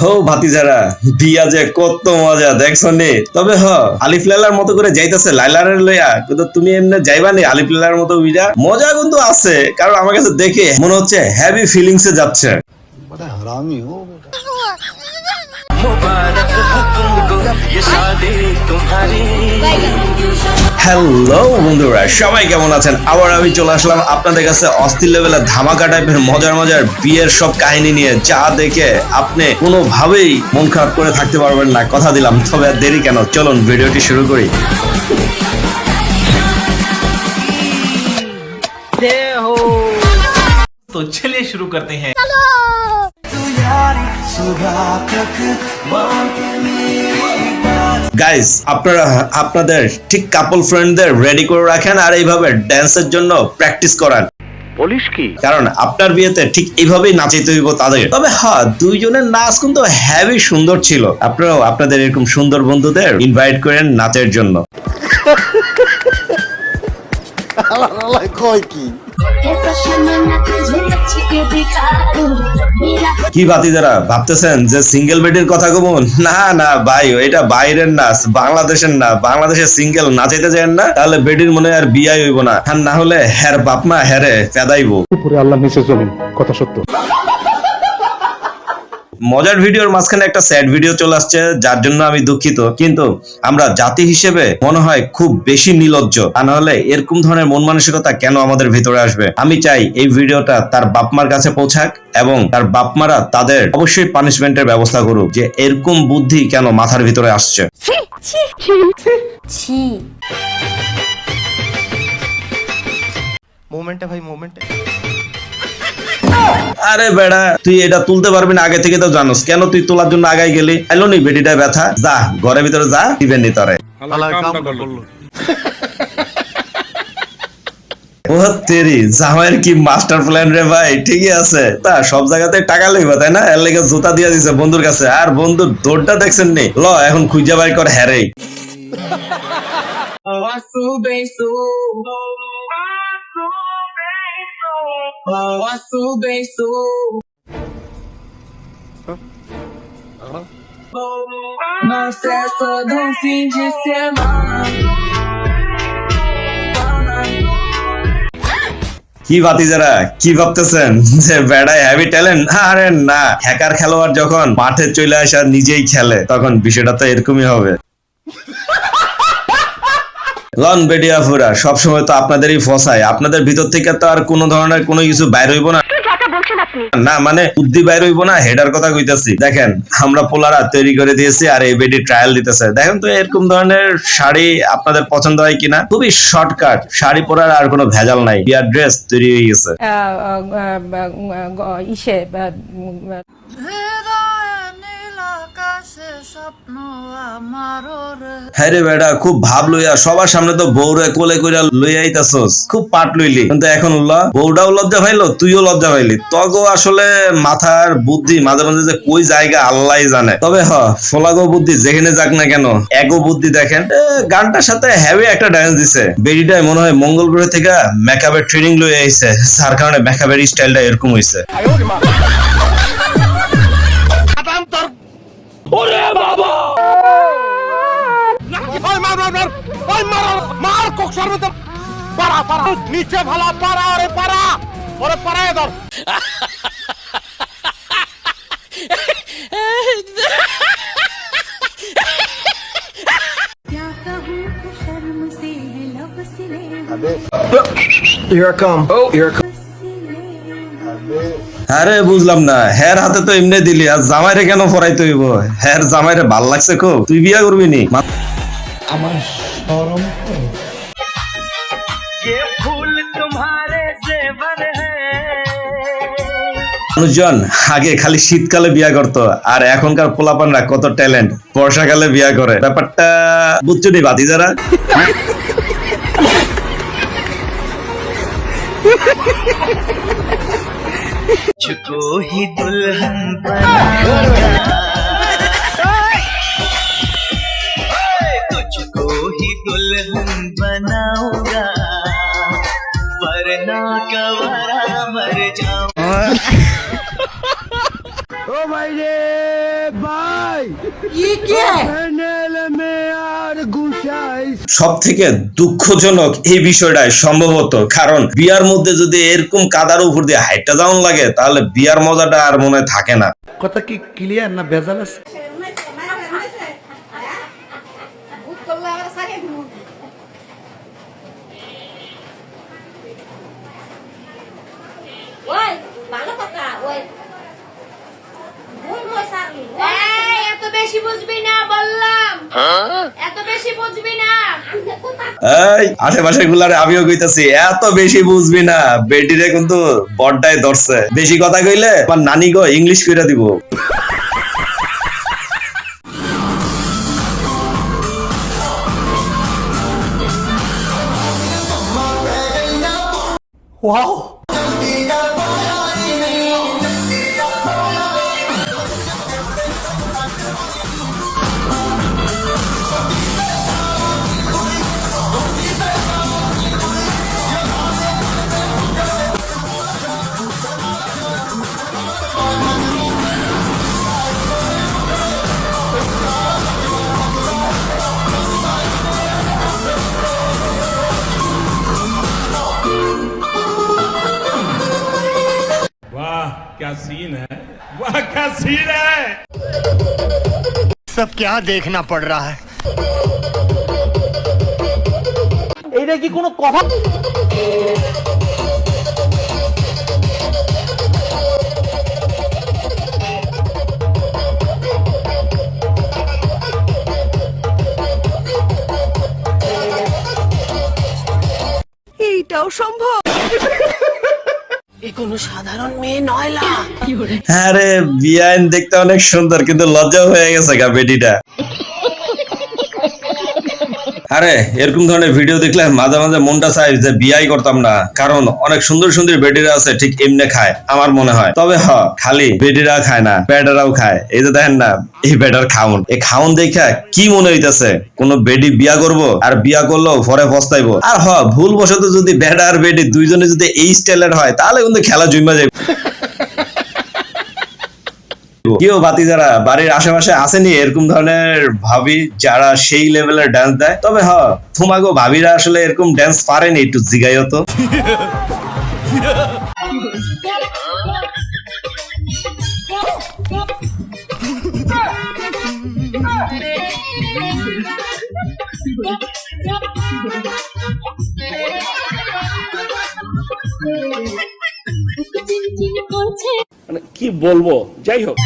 হো ভাতিজারা দিয়া যে কত মজা দেখছ নে? তবে হ আলিফ লালার মতো করে যাইতেছে লাইলার লইয়া কিন্তু তুমি এমনি যাইবা নি আলিফ লালার মতো বিয়া মজা কিন্তু আছে কারণ আমার কাছে দেখে মনে হচ্ছে হ্যাপি ফিলিংসে যাচ্ছে। হারামি হো বেটা। হ্যালো বন্ধুরা সবাই কেমন আছেন? আবার আমি চলে আসলাম আপনাদের কাছে অস্থির লেভেলের ধামাকা টাইপের মজার মজার বিয়ের সব কাহিনী নিয়ে যা দেখে আপনি কোনোভাবেই মন খারাপ করে থাকতে পারবেন না। কথা দিলাম তবে আর দেরি কেন? চলুন ভিডিওটি শুরু করি। তো ছেলে শুরু করতে হ্যাঁ। গাইস আপনারা আপনাদের ঠিক কাপল ফ্রেন্ডদের রেডি করে রাখেন আর এইভাবে ড্যান্সের জন্য প্র্যাকটিস করান। বলিস কি? কারণ আপনার বিয়েতে ঠিক এইভাবেই নাচাইতে হইব তাদের। তবে হ্যাঁ দুইজনের নাচ কিন্তু হ্যাভি সুন্দর ছিল। আপনারাও আপনাদের এরকম সুন্দর বন্ধুদের ইনভাইট করেন নাচের জন্য। কয় কি? কি বাতি যারা ভাবতেছেন যে সিঙ্গেল বেডের কথা কব না না ভাই এটা বাইরের না বাংলাদেশের না বাংলাদেশের সিঙ্গেল না যেতে যায় না তাহলে বেডির মনে আর বিয়াই হইব না। আর না হলে হ্যার বাপমা হ্যারে পেদাইব উপরে আল্লাহ নিচে জমিন কথা সত্য। মজার ভিডিওর মাঝখানে একটা স্যাড ভিডিও চলে আসছে যার জন্য আমি দুঃখিত। কিন্তু আমরা জাতি হিসেবে মনে হয় খুব বেশি নিলজ্জ। তা নাহলে এরকম ধরনের মন মানসিকতা কেন আমাদের ভিতরে আসবে? আমি চাই এই ভিডিওটা তার বাপমার কাছে পৌঁছাক এবং তার বাপমারা তাদের অবশ্যই পানিশমেন্টের ব্যবস্থা করুক যে এরকম বুদ্ধি কেন মাথার ভিতরে আসছে। মোমেন্টে ভাই মোমেন্টে আরে বেড়া তুই এটা তুলতে পারবি না আগে থেকে তো জানোস। কেন তুই তোলার জন্য আগাই গেলি? এলো নি বেটিটা ব্যথা? যা ঘরের ভিতরে যা দিবেন নি তরে। ও তেরি জামাইয়ের কি মাস্টার প্ল্যান রে ভাই? ঠিকই আছে। তা সব জায়গাতে টাকা লইবা তাই না? এর লেগে জুতা দিয়া দিছে বন্ধুর কাছে। আর বন্ধুর দৌড়টা দেখছেন নি? ল এখন খুঁজা বাই কর হ্যারে Semana. কি বাতি যারা, কি ভাবতেছেন? যে বেড়ায় হ্যাভি ট্যালেন্ট আরে না, হ্যাকার খেলোয়াড় যখন মাঠে চলে আসে আর নিজেই খেলে, তখন বিষয়টা তো এরকমই হবে। লন বেডিয়াফুরা সবসময় তো আপনাদেরই ফসায়। আপনাদের ভিতর থেকে তো আর কোনো ধরনের কোনো কিছু বাইর হইব না। না মানে বুদ্ধি বাইর হইব না হেডার কথা কইতাছি। দেখেন আমরা পোলারা তৈরি করে দিয়েছি আর এই বেডি ট্রায়াল দিতেছে। দেখেন তো এরকম ধরনের শাড়ি আপনাদের পছন্দ হয় কিনা? খুবই শর্টকাট শাড়ি পরার আর কোনো ভেজাল নাই। বিয়ার ড্রেস তৈরি হয়ে গেছে। ইসে হ্যাঁ রে বেটা, খুব ভাব লইয়া সবার সামনে তো বউরে কোলে কইরা লইয়া আইতাছস। খুব পাট লইলি। কিন্তু এখন ল বউটাও লজ্জা পাইলো, তুইও লজ্জা পাইলি। তগো আসলে মাথার বুদ্ধি মাঝে মাঝে যে কই জায়গা আল্লাহই জানে। তবে হ, ফলাগো বুদ্ধি যেখানে যাক না কেন, এগো বুদ্ধি দেখেন গানটার সাথে হেভি একটা ডান্স দিছে। বেডিটাই মনে হয় মঙ্গল গ্রহ থেকে মেকআপের ট্রেনিং লইয়া আইছে। যার কারণে মেকআপের স্টাইলটা এরকম হইছে। আপনার ওই মারার মার কোক সর্বত। নিচে ভালা ওরে আরে বুঝলাম না। হের হাতে তো এমনি দিলি। আর জামাইরে কেন ফরাইতে হইব? হের জামাইরে ভালো লাগছে খুব। তুই বিয়া করবি নি? ये फूल तुम्हारे जेवर है মানুষজন আগে খালি শীতকালে বিয়া করতো আর এখনকার পোলাপানরা কত ট্যালেন্ট বর্ষাকালে বিয়া করে ব্যাপারটা বুঝছো নি বাতি যারা तुझको ही दुल्हन बनाऊंगा दुल्हन बनाऊंगा वरना कवरा मर जाऊं সব থেকে দুঃখজনক এই বিষয়টাই সম্ভবত কারণ বিয়ার মধ্যে যদি এরকম কাদার উপর দিয়ে হাইটটা যাওয়ান লাগে তাহলে বিয়ার মজাটা আর মনে হয় থাকে না কথা কি ক্লিয়ার না ভেজাল আছে বেশি বুঝবি না বললাম। এত বেশি বুঝবি না। এই আশেপাশে গুলারে আমিও কইতাছি এত বেশি বুঝবি না। বেটিরে কিন্তু বড্ডায় ধরছে। বেশি কথা কইলে আমার নানি গো ইংলিশ কইরা দিব। क्या सीन है? वह क्या सीन है? सब क्या देखना पड़ रहा है? এটা কি কোনো কথা? এইটাও সম্ভব? আরে বিয়াইন দেখতে অনেক সুন্দর কিন্তু লজ্জা হয়ে গেছে গা বেটিটা। আরে, এরকম ধরনের ভিডিও দেখলে মাঝে মাঝে মনটা চাই যে বিয়াই করতাম না। কারণ অনেক সুন্দর সুন্দর বেটিরা আছে, ঠিক এমনি খায়, আমার মনে হয়। তবে হ, খালি বেটিরা খায় না, বেটারাও খায়। এই যে দেখেন না, এই বেটার খাউন। এই খাউন দেখা কি মনে হইতাছে, কোন বেডি বিয়া করব আর বিয়া করলেও পরে পস্তাইবো? আর হ ভুল বশত যদি বেটা আর বেডি দুইজনে যদি এই স্টাইলের হয়, তাহলে কিন্তু খেলা জুইমা যাবে কেউ বাতি যারা বাড়ির আশেপাশে আসেনি এরকম ধরনের ভাবি যারা সেই লেভেলের ডান্স দেয় তবে হ তোমাগো ভাবিরা আসলে এরকম ডান্স পারেনি একটু জিগাইও তো। মানে কি বলব? যাই হোক।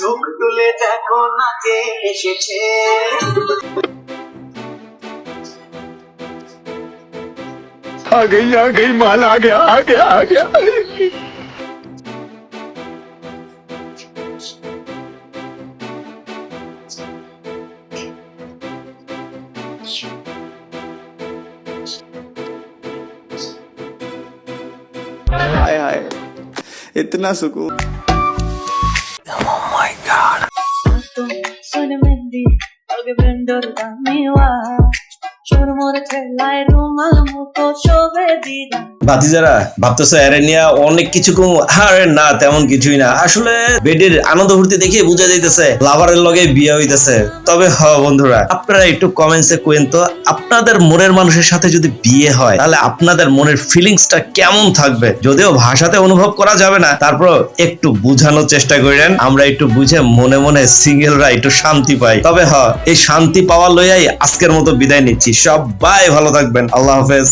চোখ তুলে দেখো না কে এসেছে। आ गई आ गई माल आ गया आ गया आ गया। हाय हाय। इतना सुकून। Sono mendi, algo prendo da miwa. Choro আরে অনেক কিছু কম? আরে না, তেমন কিছুই না। আসলে বেডের আনন্দ ফুর্তি দেখে যাইতেছে লাভারের লগে বিয়ে হইতেছে। তবে হ, বন্ধুরা, আপনারা একটু কমেন্টসে তো, আপনাদের মনের মানুষের সাথে যদি বিয়ে হয়, তাহলে আপনাদের মনের ফিলিংসটা কেমন থাকবে? যদিও ভাষাতে অনুভব করা যাবে না তারপর একটু বুঝানোর চেষ্টা করেন। আমরা একটু বুঝে মনে মনে সিঙ্গেলরা একটু শান্তি পাই। তবে হ, এই শান্তি পাওয়া লইয়াই আজকের মতো বিদায় নিচ্ছি। সবাই ভালো থাকবেন। আল্লাহ হাফেজ।